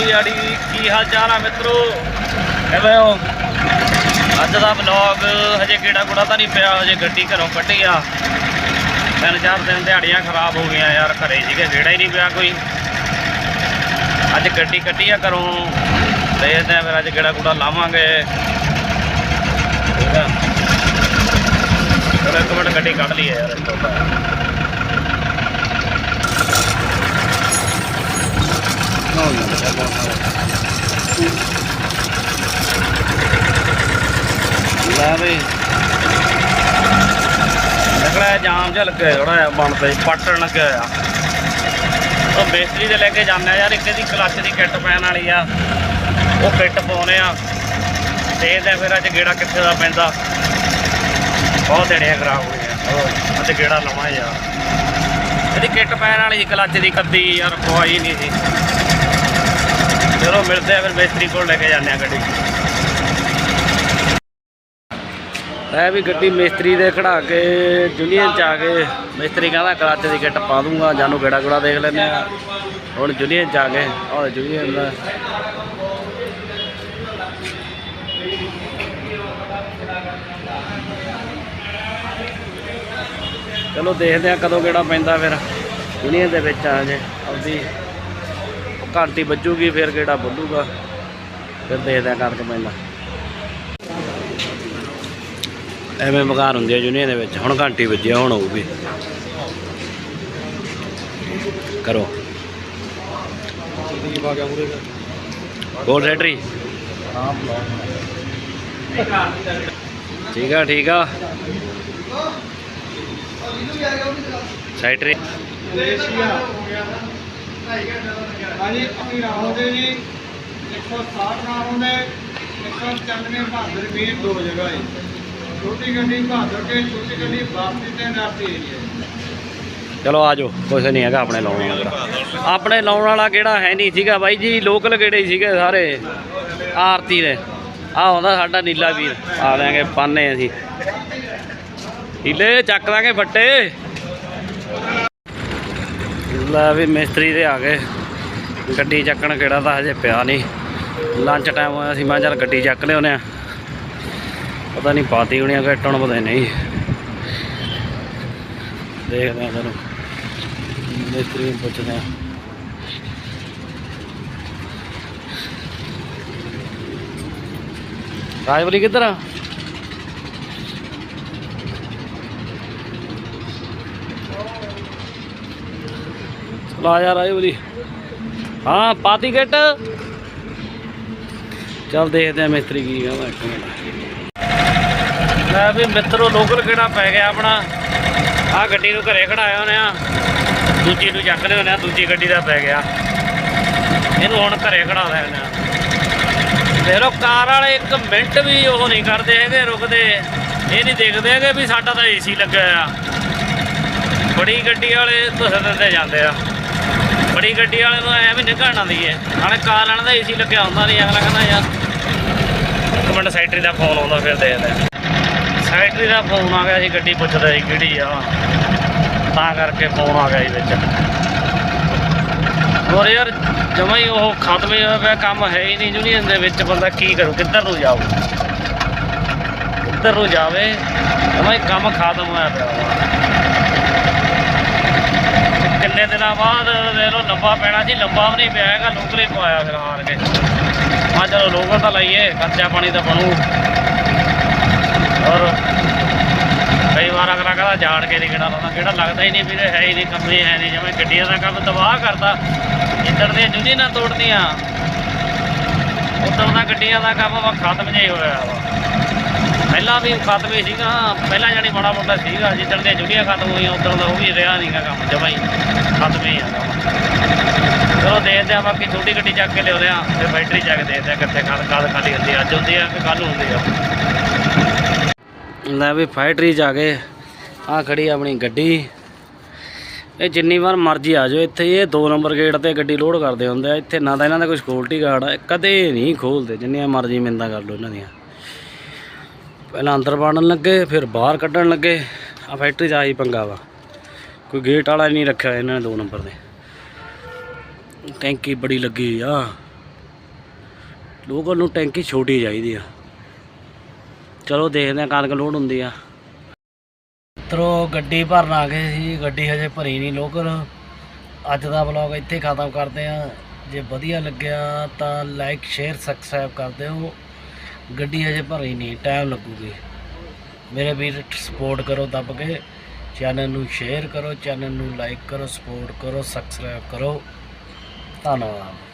ਜੀ, ਆੜੀ ਕੀ ਹਾਲ ਚਾਲ ਆ ਮਿੱਤਰੋ? ਕਿਵੇਂ ਹੋ? ਅੱਜ ਦਾ ਵਲੌਗ ਹਜੇ ਕਿਹੜਾ ਗੁੜਾ ਤਾਂ ਨਹੀਂ ਪਿਆ, ਹਜੇ ਗੱਡੀ ਘਰੋਂ ਕੱਢੀ ਆ। ਤਿੰਨ ਚਾਰ ਦਿਨ ਦਿਹਾੜੀਆਂ ਖਰਾਬ ਹੋ ਗਈਆਂ ਯਾਰ, ਘਰੇ ਸੀਗੇ ਵਿਹੜਾ ਹੀ ਨਹੀਂ ਪਿਆ ਕੋਈ। ਅੱਜ ਗੱਡੀ ਕੱਢੀ ਆ ਘਰੋਂ। ਦੇਖਦੇ ਆ ਫਿਰ ਅੱਜ ਕਿਹੜਾ ਗੁੜਾ ਲਾਵਾਂਗੇ। ਠੀਕ ਆ। ਚਲੋ ਇੱਕ ਮਿੰਟ ਗੱਡੀ ਕੱਢ ਲਈ ਯਾਰ, ਇਸ ਤੋਂ ਬਾਅਦ। ਲੈ ਵੀ ਨਿਕਲਿਆ ਜਾਮ ਜਿਹਾ ਲੱਗਿਆ ਥੋੜਾ ਜਿਹਾ ਬਣ ਤੇ, ਪਟਣ ਲੱਗਿਆ ਆ। ਉਹ ਬੇਸਰੀ ਦੇ ਲੈ ਕੇ ਜਾਂਦੇ ਆ ਯਾਰ, ਇੱਕ ਦੀ ਕਲੱਚ ਦੀ ਕਿੱਟ ਪੈਣ ਵਾਲੀ ਆ। ਉਹ ਕਿੱਟ ਪਾਉਨੇ ਆ। ਦੇਖਦੇ ਆ ਫਿਰ ਅੱਜ ਗੇੜਾ ਕਿੱਥੇ ਦਾ ਪੈਂਦਾ। ਬਹੁਤ ਦੇੜੀਆਂ ਖਰਾਬ ਹੋ ਗਈਆਂ। ਹੋਰ, ਅੱਜ ਗੇੜਾ ਲਵਾਂ ਯਾਰ ਇਹਦੀ ਕਿੱਟ ਪੈਣ ਵਾਲੀ ਸੀ, ਕਲੱਚ ਦੀ ਕੱਦੀ ਯਾਰ ਪਵਾਈ ਨਹੀਂ ਸੀ। ਚਲੋ ਮਿਲਦੇ ਆ ਫਿਰ ਮਿਸਤਰੀ ਕੋਲ ਲੈ ਕੇ ਜਾਂਦੇ ਆ ਗੱਡੀ। ਇਹ ਵੀ ਗੱਡੀ ਮਿਸਤਰੀ ਦੇ ਖੜਾ ਕੇ, ਜੁਨੀਅਨ ਚ ਆ ਕੇ, ਮਿਸਤਰੀ ਕਹਿੰਦਾ ਕਲੱਚ ਦੀ ਕਿੱਟ ਪਾ ਦੂੰਗਾ, ਜਾਨੂੰ ਗੇੜਾ ਗੁੜਾ ਦੇਖ ਲੈਂਦੇ ਆ। ਹੁਣ ਜੁਨੀਅਨ ਚ ਆ ਗਏ। ਔਰ ਜੁਨੀਅਨ ਦਾ। ਚਲੋ ਦੇਖਦੇ ਆ ਕਦੋਂ ਗੇੜਾ ਪੈਂਦਾ ਫਿਰ। ਯੂਨੀਅਨ ਦੇ ਵਿੱਚ ਆ ਜੇ, ਆਪਦੀ ਘੰਟੀ ਵੱਜੂਗੀ, ਫਿਰ ਕਿਹੜਾ ਬੋਲੂਗਾ? ਫਿਰ ਦੇਖਦੇ ਆ ਕਦ ਕੁ ਪੈਂਦਾ ਐਵੇਂ ਮਕਾਨ ਹੁੰਦੀ ਆ ਯੂਨੀਅਨ ਦੇ ਵਿੱਚ। ਹੁਣ ਘੰਟੀ ਵੱਜਿਆ, ਹੁਣ ਹੋਊਗੀ। ਕਰੋ। ਬੋਲ ਸੈਟਰੀ ਠੀਕ ਆ ਠੀਕ ਆ। ਸੈਟਰੀ ਹਾਂਜੀ, ਅਸੀਂ ਰਾਹੋਗੇ ਜੀ 160 ਰਾਹੋਗੇ 195 ਬਹਾਦਰ ਵੀਰ ਦੋ ਜਗ੍ਹਾ ਹੈ ਛੋਟੀ ਗੱਡੀ ਬਹਾਦਰ ਕੇ ਛੋਟੀ ਗੱਡੀ ਵਾਪਸੀ ਤੇ ਨਾਸੀ ਏਰੀਆ ਚਲੋ ਆਜੋ ਕੁਛ ਨਹੀਂ ਹੈਗਾ, ਆਪਣੇ ਲਾਉਣ ਵਾਲਾ। ਆਪਣੇ ਲਾਉਣ ਵਾਲਾ ਕਿਹੜਾ ਹੈ ਨਹੀਂ ਸੀਗਾ ਬਾਈ ਜੀ ਲੋਕਲ ਕਿਹੜੇ ਸੀਗੇ ਸਾਰੇ ਆਰਤੀ ਦੇ। ਆ ਆਉਂਦਾ ਸਾਡਾ ਨੀਲਾ ਵੀਰ, ਆ ਲੈਂਗੇ ਪਾਨੇ ਅਸੀਂ। ਨੀਲੇ ਚੱਕ ਦਾਂਗੇ ਫੱਟੇ। ਲੈ ਵੀ ਮਿਸਤਰੀ ਦੇ ਆ ਗਏ। ਗੱਡੀ ਚੱਕਣ ਕਿਹੜਾ ਤਾਂ ਹਜੇ ਪਿਆ ਨਹੀਂ। ਲੰਚ ਟਾਈਮ ਹੋਇਆ ਸੀ, ਮੈਂ ਕਿਹਾ ਚੱਲ ਗੱਡੀ ਚੱਕ ਲਿਆਉਂਦੇ ਆ। ਪਤਾ ਨਹੀਂ ਪਾਤੀ ਹੋਣੀ ਆ ਕਿ ਟਣ ਪਤਾ ਨਹੀਂ। ਦੇਖਦੇ ਆ ਤੁਹਾਨੂੰ। ਮਿਸਤਰੀ ਨੂੰ ਪੁੱਛਦੇ ਆ। ਰਾਜਵਰੀ ਕਿੱਧਰ ਆ? ਲਾ ਯਾਰ ਰਾਜਵਲੀ ਹਾਂ, ਪਾਤੀ ਕਿੱਟ। ਚੱਲ ਦੇਖਦੇ ਆ ਮਿਸਤਰੀ ਕੀ ਕਹਿੰਦਾ, ਇੱਕ ਮਿੰਟ। ਲੈ ਵੀ ਮਿੱਤਰੋ, ਲੋਕਲ ਕਿਹੜਾ ਪੈ ਗਿਆ ਆਪਣਾ। ਆ ਗੱਡੀ ਨੂੰ ਘਰੇ ਖੜਾਇਆ ਉਹਨੇ ਆ। ਦੂਜੀ ਨੂੰ ਚੱਕ ਲਿਆ ਉਹਨੇ ਦੂਜੀ ਗੱਡੀ ਦਾ ਪੈ ਗਿਆ। ਇਹਨੂੰ ਹੁਣ ਘਰੇ ਖੜਾ ਲਿਆ ਉਹਨੇ ਦੇਖੋ, ਕਾਰ ਵਾਲੇ ਇੱਕ ਮਿੰਟ ਵੀ ਉਹ ਨਹੀਂ ਕਰਦੇ ਹੈਗੇ, ਰੁਕਦੇ। ਇਹ ਨਹੀਂ ਦੇਖਦੇ ਹੈਗੇ ਵੀ ਸਾਡਾ ਤਾਂ ਏਸੀ ਲੱਗਾ ਆ। ਬੜੀ ਗੱਡੀ ਵਾਲੇ ਤੁਸੀਂ ਦਿੰਦੇ ਜਾਂਦੇ ਆ। ਬੜੀ ਗੱਡੀ ਵਾਲੇ ਨੂੰ ਐ ਨਿਕਲਣ ਆਉਂਦੀ ਹੈ ਨਾਲੇ ਕਾਰ ਵਾਲੇ ਦਾ ਏਸੀ ਲੱਗਿਆ ਹੁੰਦਾ ਨਹੀਂ ਅਗਲਾ ਕਹਿੰਦਾ ਯਾਰ ਇੱਕ ਮਿੰਟ ਸੈਕਟਰੀ ਦਾ ਫੋਨ ਆਉਂਦਾ ਫਿਰ ਦੇਖਦੇ ਸੈਕਟਰੀ ਦਾ ਫੋਨ ਆ ਗਿਆ ਸੀ ਗੱਡੀ ਪੁੱਛਦਾ ਸੀ ਕਿਹੜੀ ਆ? ਤਾਂ ਕਰਕੇ ਫੋਨ ਆ ਗਿਆ ਜੀ ਵਿੱਚ। ਹੋਰ ਯਾਰ, ਜਮਾ ਹੀ ਉਹ ਖਤਮ ਹੀ ਹੋਇਆ ਪਿਆ, ਕੰਮ ਹੈ ਹੀ ਨਹੀਂ ਯੂਨੀਅਨ ਦੇ ਵਿੱਚ, ਬੰਦਾ ਕੀ ਕਰੂ, ਕਿੱਧਰ ਨੂੰ ਜਾਊ? ਕਿੱਧਰ ਨੂੰ ਜਾਵੇ? ਜਮਾ ਹੀ ਕੰਮ ਖਤਮ ਹੋਇਆ ਪਿਆ। ਵਾ। ਕਿੰਨੇ ਦਿਨਾਂ ਬਾਅਦ ਦੇਖ ਲਓ, ਲੰਬਾ ਪੈਣਾ ਸੀ ਲੰਬਾ ਵੀ ਨਹੀਂ ਪਿਆ ਹੈਗਾ, ਲੋਕਲ ਹੀ ਪਵਾਇਆ ਫਿਰ ਹਾਰ ਕੇ। ਆ ਚਲੋ ਲੋਕਲ ਤਾਂ ਲਾਈਏ, ਖਰਚਾ ਪਾਣੀ ਤਾਂ ਬਣੂ। ਔਰ ਕਈ ਵਾਰ ਅਗਲਾ ਕਹਿੰਦਾ ਜਾਣ ਕੇ ਨਹੀਂ ਕਿਹੜਾ ਲਾਉਂਦਾ, ਕਿਹੜਾ ਲੱਗਦਾ ਹੀ ਨਹੀਂ ਵੀਰੇ, ਹੈ ਹੀ ਨਹੀਂ, ਕੰਮ ਹੀ ਹੈ ਨਹੀਂ, ਜਿਵੇਂ ਗੱਡੀਆਂ ਦਾ ਕੰਮ ਤਬਾਹ ਕਰਦਾ ਇੱਧਰ ਦੀਆਂ ਜੁਦੀ ਨਾ ਤੋੜਦੀਆਂ ਉੱਧਰ ਦਾ ਗੱਡੀਆਂ ਦਾ ਕੰਮ ਵਾ ਖਤਮ ਜਿਹਾ ਹੀ ਹੋਇਆ ਵਾ। ਪਹਿਲਾਂ ਵੀ ਖਤਮ ਹੀ ਸੀਗਾ, ਪਹਿਲਾਂ ਜਾਨੀ ਮਾੜਾ ਮੋਟਾ ਸੀਗਾ, ਜਿੱਦਣ ਦੀਆਂ ਜੁਦੀਆਂ ਖਤਮ ਹੋਈਆਂ ਉੱਧਰ ਦਾ ਉਹ ਵੀ ਰਿਹਾ ਨਹੀਂਗਾ ਕੰਮ, ਜਮਾ ਹੀ ਖਤਮ ਹੀ ਆ ਚਲੋ ਦੇਖਦੇ ਆ, ਬਾਕੀ ਛੋਟੀ ਗੱਡੀ ਚੱਕ ਕੇ ਲਿਆਉਂਦੇ ਆ ਫਿਰ ਬੈਟਰੀ ਚੱਕ ਦੇਖਦੇ ਆ ਕਿੱਥੇ ਕੱਲ ਕੱਲ ਖਾਲੀ ਹੁੰਦੀ ਅੱਜ ਹੁੰਦੀ ਆ ਕਿ ਕੱਲ ਹੁੰਦੀ ਆ? ਲੈ ਵੀ ਫੈਕਟਰੀ ਚ ਆ ਗਏ, ਆ ਖੜੀ ਆਪਣੀ ਗੱਡੀ। ਇਹ ਜਿੰਨੀ ਵਾਰ ਮਰਜ਼ੀ ਆ ਜਾਓ ਇੱਥੇ, ਇਹ 2 ਨੰਬਰ ਗੇਟ ਤੇ ਗੱਡੀ ਲੋਡ ਕਰਦੇ ਹੁੰਦੇ ਆ, ਇੱਥੇ ਨਾ ਤਾਂ ਇਹਨਾਂ ਦਾ ਕੋਈ ਸਿਕਿਉਰਿਟੀ ਗਾਰਡ ਆ, ਕਦੇ ਨਹੀਂ ਖੋਲਦੇ, ਜਿੰਨੀਆਂ ਮਰਜ਼ੀ ਮਿੰਦਾ ਕਰ ਲਓ ਇਹਨਾਂ ਦੀਆਂ। ਪਹਿਲਾਂ ਅੰਦਰ ਵੜਨ ਲੱਗੇ, ਫਿਰ ਬਾਹਰ ਕੱਢਣ ਲੱਗੇ। ਆ ਫੈਕਟਰੀ 'ਚ ਆਹੀ ਪੰਗਾ ਵਾ। ਕੋਈ ਗੇਟ ਵਾਲਾ ਨਹੀਂ ਰੱਖਿਆ ਇਹਨਾਂ ਨੇ 2 ਨੰਬਰ ਦੇ ਟੈਂਕੀ ਬੜੀ ਲੱਗੀ ਆ। ਲੋਕਾਂ ਨੂੰ ਟੈਂਕੀ ਛੋਟੀ ਚਾਹੀਦੀ ਆ। ਚਲੋ ਦੇਖਦੇ ਆ ਕਣਕ ਲੋਡ ਹੁੰਦੀ ਆ। ਤਰੋ ਗੱਡੀ ਭਰਨ ਆ ਗਏ ਸੀ। ਗੱਡੀ ਹਜੇ ਭਰੀ ਨਹੀਂ ਲੋਕਲ। ਅੱਜ ਦਾ ਵਲੌਗ ਇੱਥੇ ਖਤਮ ਕਰਦੇ ਆ। ਜੇ ਵਧੀਆ ਲੱਗਿਆ ਤਾਂ ਲਾਈਕ ਸ਼ੇਅਰ ਸਬਸਕ੍ਰਾਈਬ ਕਰ ਦਿਓ। ਗੱਡੀ ਅਜੇ ਭਰੀ ਨਹੀਂ ਟਾਈਮ ਲੱਗੂਗੀ। ਮੇਰੇ ਵੀਰ ਸਪੋਰਟ ਕਰੋ, ਦੱਬ ਕੇ। ਚੈਨਲ ਨੂੰ ਸ਼ੇਅਰ ਕਰੋ ਚੈਨਲ ਨੂੰ ਲਾਈਕ ਕਰੋ ਸਪੋਰਟ ਕਰੋ ਸਬਸਕ੍ਰਾਈਬ ਕਰੋ। ਧੰਨਵਾਦ।